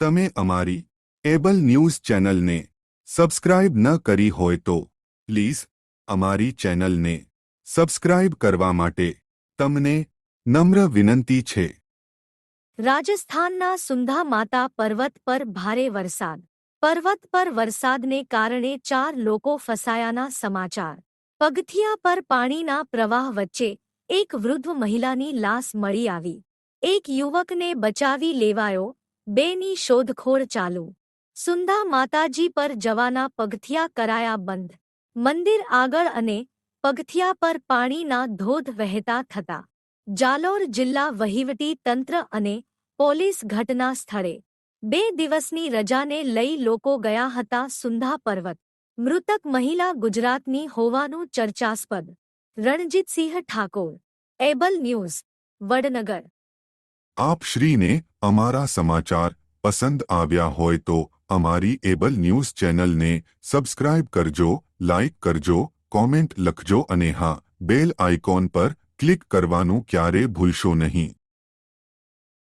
તમે અમારી able news ચેનલને સબસ્ક્રાઇબ ન કરી હોય તો પ્લીઝ અમારી ચેનલને સબસ્ક્રાઇબ કરવા માટે તમને નમ્ર વિનંતી છે. રાજસ્થાનના સુંધા માતા પર્વત પર ભારે વરસાદ. પર્વત પર વરસાદને કારણે ચાર લોકો ફસાયાના સમાચાર. પગથિયા પર પાણીના પ્રવાહ વચ્ચે એક વૃદ્ધ મહિલાની લાશ મળી આવી. એક યુવકને બચાવી લેવાયો બેની શોધખોળ ચાલુ. સુંધા માતાજી પર જવાના પગથિયા કરાયા બંધ. મંદિર આગળ અને પગથિયા પર પાણીના ધોધ વહેતા થતા. જાલોર જિલ્લા વહીવટી તંત્ર અને પોલીસ ઘટના સ્થળે. બે દિવસની રજાને લઈ લોકો ગયા હતા સુંધા પર્વત. મૃતક મહિલા ગુજરાતની હોવાનું ચર્ચાસ્પદ. Ranjitsinh Thakor. Able News, Vadnagar. આપ શ્રીને અમારા સમાચાર પસંદ આવ્યા હોય તો અમારી એબલ ન્યૂઝ ચેનલને સબસ્ક્રાઇબ કરજો લાઇક કરજો કોમેન્ટ લખજો અને હા બેલ આઇકોન પર ક્લિક કરવાનું ક્યારે ભૂલશો નહીં